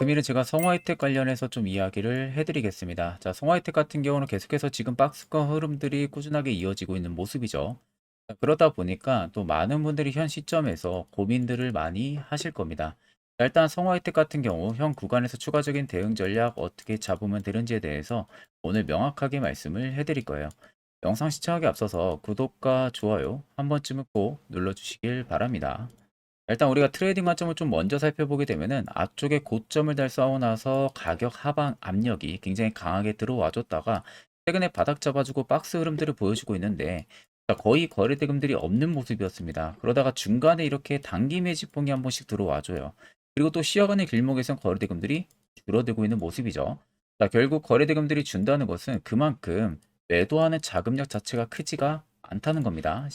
자, 금일은 제가 성화 혜택 관련해서 좀 이야기를 해드리겠습니다. 자, 성화 혜택 같은 경우는 계속해서 지금 박스권 흐름들이 꾸준하게 이어지고 있는 모습이죠. 자, 그러다 보니까 또 많은 분들이 현 시점에서 고민들을 많이 하실 겁니다. 자, 일단 성화 혜택 같은 경우 현 구간에서 추가적인 대응 전략 어떻게 잡으면 되는지에 대해서 오늘 명확하게 말씀을 해드릴 거예요. 영상 시청하기 앞서서 구독과 좋아요 한 번쯤은 꼭 눌러주시길 바랍니다. 일단 우리가 트레이딩 관점을 좀 먼저 살펴보게 되면은 앞쪽에 고점을 달성하고 나서 가격 하방 압력이 굉장히 강하게 들어와 줬다가 최근에 바닥 잡아주고 박스 흐름들을 보여주고 있는데 자, 거의 거래 대금들이 없는 모습이었습니다. 그러다가 중간에 이렇게 단기 매집봉이 한 번씩 들어와 줘요. 그리고 또 시야간의 길목에선 거래 대금들이 줄어들고 있는 모습이죠. 자, 결국 거래 대금들이 준다는 것은 그만큼 매도하는 자금력 자체가 크지가 않다는 겁니다.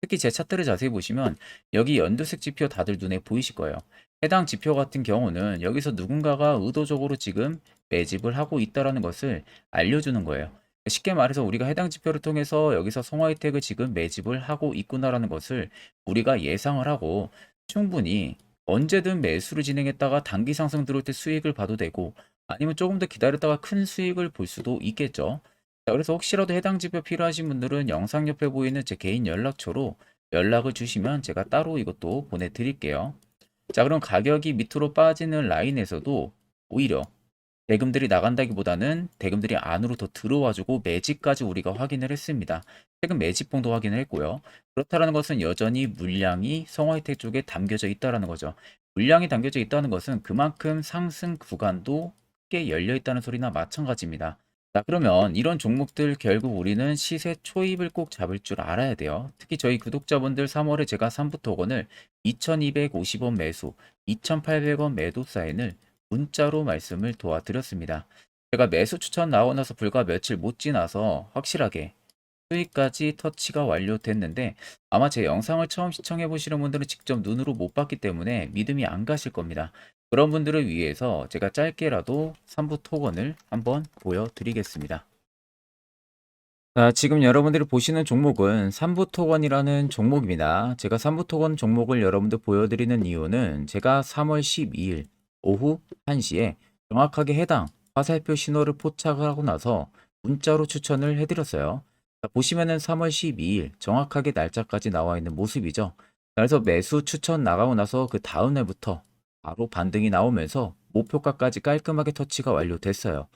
특히 제 차트를 자세히 보시면 여기 연두색 지표 다들 눈에 보이실 거예요. 해당 지표 같은 경우는 여기서 누군가가 의도적으로 지금 매집을 하고 있다라는 것을 알려주는 거예요. 쉽게 말해서 우리가 해당 지표를 통해서 여기서 송화혜택을 지금 매집을 하고 있구나라는 것을 우리가 예상을 하고 충분히 언제든 매수를 진행했다가 단기 상승 들어올 때 수익을 봐도 되고 아니면 조금 더 기다렸다가 큰 수익을 볼 수도 있겠죠. 자, 그래서 혹시라도 해당 지표 필요하신 분들은 영상 옆에 보이는 제 개인 연락처로 연락을 주시면 제가 따로 이것도 보내드릴게요. 자, 그럼 가격이 밑으로 빠지는 라인에서도 오히려 대금들이 나간다기보다는 대금들이 안으로 더 들어와주고 매집까지 우리가 확인을 했습니다. 최근 매집봉도 확인을 했고요. 그렇다는 것은 여전히 물량이 성화혜택 쪽에 담겨져 있다는 거죠. 물량이 담겨져 있다는 것은 그만큼 상승 구간도 꽤 열려 있다는 소리나 마찬가지입니다. 자, 그러면 이런 종목들 결국 우리는 시세 초입을 꼭 잡을 줄 알아야 돼요. 특히 저희 구독자분들 3월에 제가 3부 토건을 2250원 매수, 2800원 매도 사인을 문자로 말씀을 도와드렸습니다. 제가 매수 추천 나오고 나서 불과 며칠 못 지나서 확실하게 수익까지 터치가 완료됐는데 아마 제 영상을 처음 시청해 보시는 분들은 직접 눈으로 못 봤기 때문에 믿음이 안 가실 겁니다. 그런 분들을 위해서 제가 짧게라도 3부 토건을 한번 보여드리겠습니다. 자, 지금 여러분들이 보시는 종목은 3부 토건이라는 종목입니다. 제가 3부 토건 종목을 여러분들 보여드리는 이유는 제가 3월 12일 오후 1시에 정확하게 해당 화살표 신호를 포착을 하고 나서 문자로 추천을 해드렸어요. 자, 보시면은 3월 12일 정확하게 날짜까지 나와 있는 모습이죠. 그래서 매수 추천 나가고 나서 그 다음 날부터 바로 반등이 나오면서 목표가까지 깔끔하게 터치가 완료됐어요.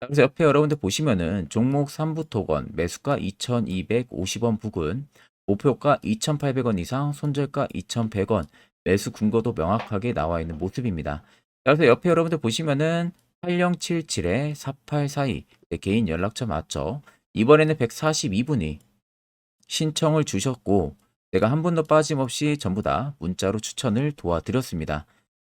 자, 그래서 옆에 여러분들 보시면은 종목 3부 토건 매수가 2250원 부근 목표가 2800원 이상 손절가 2100원 매수 근거도 명확하게 나와 있는 모습입니다. 자, 그래서 옆에 여러분들 보시면은 8077에 4842 개인 연락처 맞죠? 이번에는 142분이 신청을 주셨고 제가 한 분도 빠짐없이 전부 다 문자로 추천을 도와드렸습니다.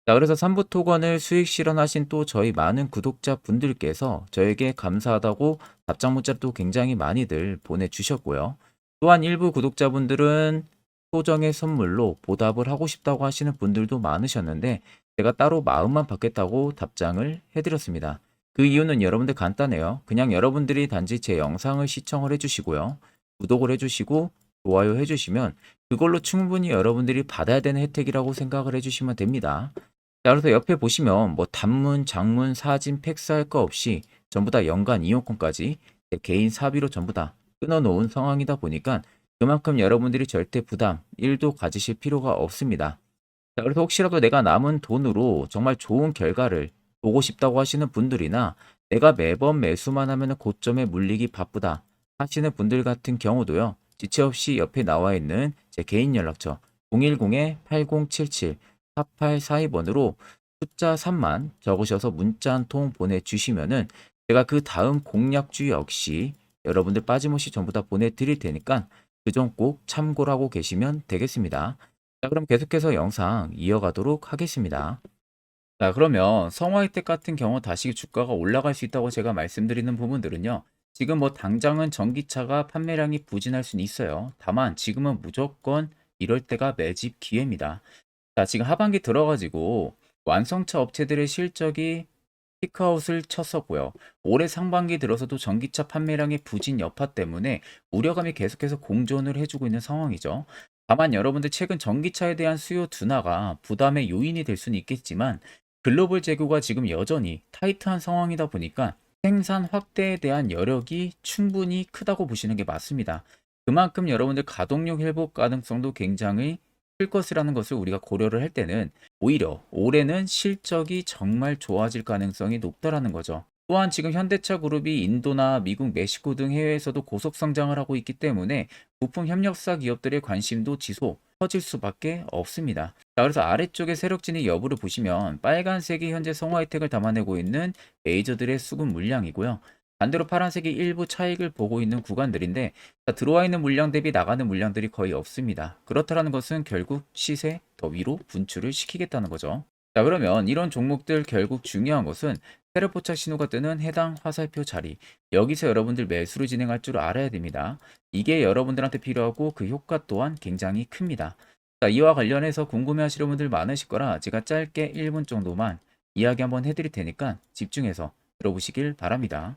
자, 그래서 3부 토건을 수익 실현하신 또 저희 많은 구독자 분들께서 저에게 감사하다고 답장 문자를 또 굉장히 많이들 보내주셨고요. 또한 일부 구독자분들은 소정의 선물로 보답을 하고 싶다고 하시는 분들도 많으셨는데 제가 따로 마음만 받겠다고 답장을 해드렸습니다. 그 이유는 여러분들 간단해요. 그냥 여러분들이 단지 제 영상을 시청을 해주시고요. 구독을 해주시고 좋아요 해주시면 그걸로 충분히 여러분들이 받아야 되는 혜택이라고 생각을 해주시면 됩니다. 자, 그래서 옆에 보시면 뭐 단문, 장문, 사진, 팩스 할 거 없이 전부 다 연간 이용권까지 제 개인 사비로 전부 다 끊어놓은 상황이다 보니까 그만큼 여러분들이 절대 부담 1도 가지실 필요가 없습니다. 자, 그래서 혹시라도 내가 남은 돈으로 정말 좋은 결과를 보고 싶다고 하시는 분들이나 내가 매번 매수만 하면 고점에 물리기 바쁘다 하시는 분들 같은 경우도요. 지체 없이 옆에 나와 있는 제 개인 연락처 010-8077-4842번으로 숫자 3만 적으셔서 문자 한 통 보내주시면은 제가 그 다음 공략주 역시 여러분들 빠짐없이 전부 다 보내드릴 테니까 그 점 꼭 참고를 하고 계시면 되겠습니다. 자, 그럼 계속해서 영상 이어가도록 하겠습니다. 자, 그러면 성화이택 같은 경우 다시 주가가 올라갈 수 있다고 제가 말씀드리는 부분들은요. 지금 뭐 당장은 전기차가 판매량이 부진할 수는 있어요. 다만 지금은 무조건 이럴 때가 매집 기회입니다. 자, 지금 하반기 들어가지고 완성차 업체들의 실적이 피크아웃을 쳤었고요. 올해 상반기 들어서도 전기차 판매량의 부진 여파 때문에 우려감이 계속해서 공존을 해주고 있는 상황이죠. 다만 여러분들 최근 전기차에 대한 수요 둔화가 부담의 요인이 될 수는 있겠지만 글로벌 재고가 지금 여전히 타이트한 상황이다 보니까 생산 확대에 대한 여력이 충분히 크다고 보시는 게 맞습니다. 그만큼 여러분들 가동력 회복 가능성도 굉장히 클 것이라는 것을 우리가 고려를 할 때는 오히려 올해는 실적이 정말 좋아질 가능성이 높다라는 거죠. 또한 지금 현대차 그룹이 인도나 미국, 멕시코 등 해외에서도 고속 성장을 하고 있기 때문에 부품 협력사 기업들의 관심도 지속 커질 수밖에 없습니다. 자, 그래서 아래쪽에 세력진의 여부를 보시면 빨간색이 현재 성화 혜택을 담아내고 있는 메이저들의 수급 물량이고요. 반대로 파란색이 일부 차익을 보고 있는 구간들인데 자, 들어와 있는 물량 대비 나가는 물량들이 거의 없습니다. 그렇다는 것은 결국 시세 더 위로 분출을 시키겠다는 거죠. 자, 그러면 이런 종목들 결국 중요한 것은 세력 포착 신호가 뜨는 해당 화살표 자리. 여기서 여러분들 매수를 진행할 줄 알아야 됩니다. 이게 여러분들한테 필요하고 그 효과 또한 굉장히 큽니다. 자, 이와 관련해서 궁금해하시는 분들 많으실 거라 제가 짧게 1분 정도만 이야기 한번 해드릴 테니까 집중해서 들어보시길 바랍니다.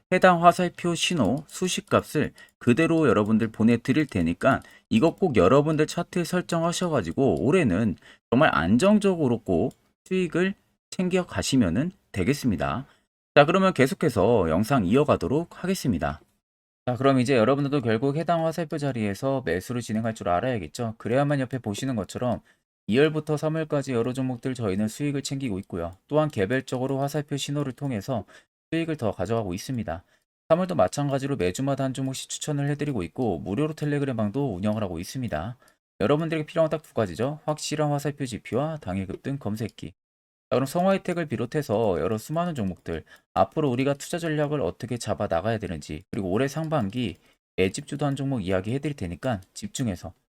해당 화살표 신호 수식 값을 그대로 여러분들 보내드릴 테니까 이거 꼭 여러분들 차트에 설정하셔가지고 올해는 정말 안정적으로 꼭 수익을 챙겨 가시면 되겠습니다. 자, 그러면 계속해서 영상 이어가도록 하겠습니다. 자, 그럼 이제 여러분들도 결국 해당 화살표 자리에서 매수를 진행할 줄 알아야겠죠. 그래야만 옆에 보시는 것처럼 2월부터 3월까지 여러 종목들 저희는 수익을 챙기고 있고요. 또한 개별적으로 화살표 신호를 통해서 수익을 더 가져가고 있습니다. 3월도 마찬가지로 매주마다 한 종목씩 추천을 해드리고 있고 무료로 텔레그램 방도 운영을 하고 있습니다. 여러분들에게 필요한 딱 두 가지죠. 확실한 화살표 지표와 당일 급 등 검색기. 자, 그럼 성화 혜택을 비롯해서 여러 수많은 종목들 앞으로 우리가 투자 전략을 어떻게 잡아 나가야 되는지 그리고 올해 상반기 애집주도 한 종목 이야기 해드릴 테니까 집중해서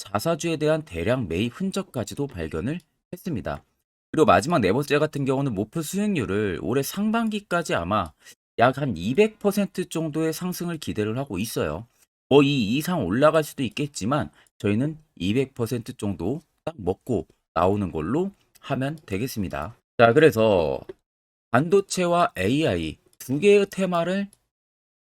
자사주에 대한 대량 매입 흔적까지도 발견을 했습니다. 그리고 마지막 네 번째 같은 경우는 목표 수익률을 올해 상반기까지 아마 약 한 200% 정도의 상승을 기대를 하고 있어요. 뭐 이 이상 올라갈 수도 있겠지만 저희는 200% 정도 딱 먹고 나오는 걸로 하면 되겠습니다. 자, 그래서 반도체와 AI 두 개의 테마를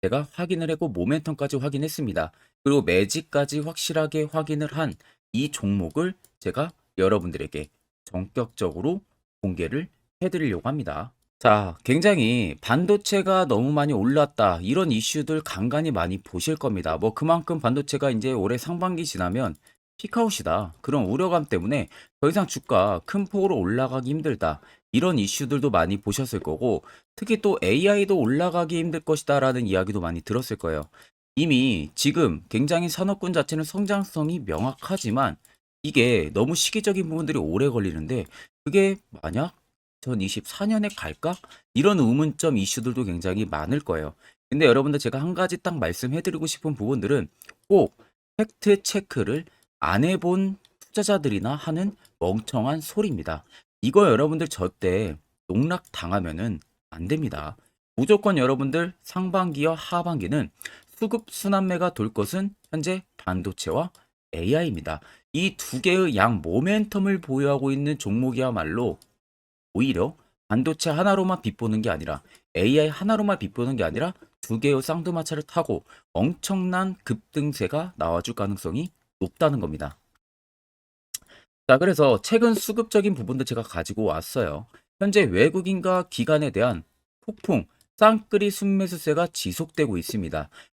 제가 확인을 했고 모멘텀까지 확인했습니다. 그리고 매직까지 확실하게 확인을 한 이 종목을 제가 여러분들에게 전격적으로 공개를 해드리려고 합니다. 자, 굉장히 반도체가 너무 많이 올랐다. 이런 이슈들 간간히 많이 보실 겁니다. 뭐 그만큼 반도체가 이제 올해 상반기 지나면 피크아웃이다. 그런 우려감 때문에 더 이상 주가 큰 폭으로 올라가기 힘들다. 이런 이슈들도 많이 보셨을 거고, 특히 또 AI도 올라가기 힘들 것이다 라는 이야기도 많이 들었을 거예요. 이미 지금 굉장히 산업군 자체는 성장성이 명확하지만 이게 너무 시기적인 부분들이 오래 걸리는데 그게 만약 2024년에 갈까? 이런 의문점 이슈들도 굉장히 많을 거예요. 근데 여러분들 제가 한 가지 딱 말씀해드리고 싶은 부분들은 꼭 팩트 체크를 안 해본 투자자들이나 하는 멍청한 소리입니다. 이거 여러분들 저 때 농락 당하면은 안 됩니다. 무조건 여러분들 상반기와 하반기는 수급 순환매가 돌 것은 현재 반도체와 AI입니다. 이 두 개의 양 모멘텀을 보유하고 있는 종목이야말로 오히려 반도체 하나로만 빗보는 게 아니라 AI 하나로만 빗보는 게 아니라 두 개의 쌍두마차를 타고 엄청난 급등세가 나와줄 가능성이 높다는 겁니다. 자, 그래서 최근 수급적인 부분도 제가 가지고 왔어요. 현재 외국인과 기관에 대한 폭풍, 쌍끌이 순매수세가 지속되고 있습니다.